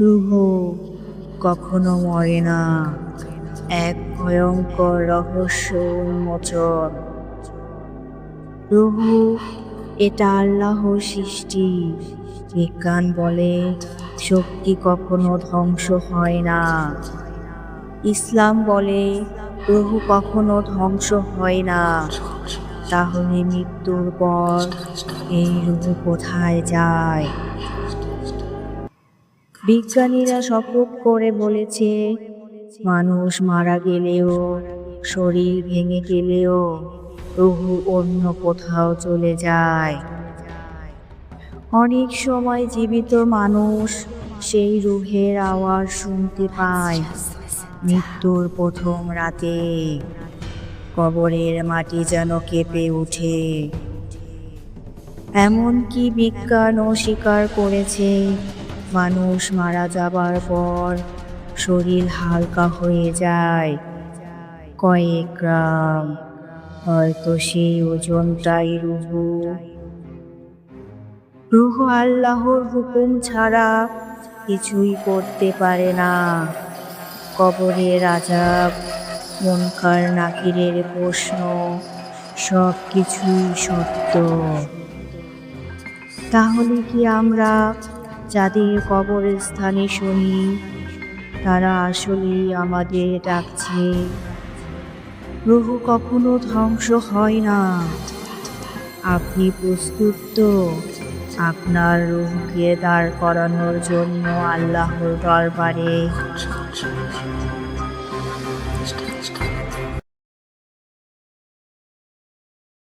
রুহ, কখনো মরে না। এক ভয়ঙ্কর রহস্য উন্মোচন। রুহু, এটা আল্লাহর সৃষ্টি। বিজ্ঞান বলে, শক্তি কখনো ধ্বংস হয় না। ইসলাম বলে, রুহু কখনো ধ্বংস হয় না। তাহলে মৃত্যুর পর এই রুহু কোথায় যায়? বিজ্ঞানীরা শপথ করে বলেছে, মানুষ মারা গেলেও, শরীর ভেঙে গেলেও রুহু অন্য কোথাও চলে যায়। অনেক সময় জীবিত মানুষ সেই রুহের আওয়াজ শুনতে পায়, মৃত্যুর প্রথম রাতে। কবরের মাটি যেন কেঁপে ওঠে। এমনকি বিজ্ঞানও স্বীকার করেছে মানুষ মারা যাবার পর শরীর হালকা হয়ে যায়। কয়েক গ্রাম। হয়তো সেই ওজনটাই রুহু। রুহ আল্লাহর হুকুম ছাড়া কিছুই করতে পারে না। কবরের আজাব মনকার, নাকিরের প্রশ্ন সব কিছুই সত্য। তাহলে কি আমরা যাদের কবরের স্থানে শুনি, তারা আসলেই আমাদের ডাকছে। রুহু কখনো ধ্বংস হয় না। আপনি প্রস্তুত তো? আপনার রুহকে দাঁড় করানোর জন্য আল্লাহর দরবারে।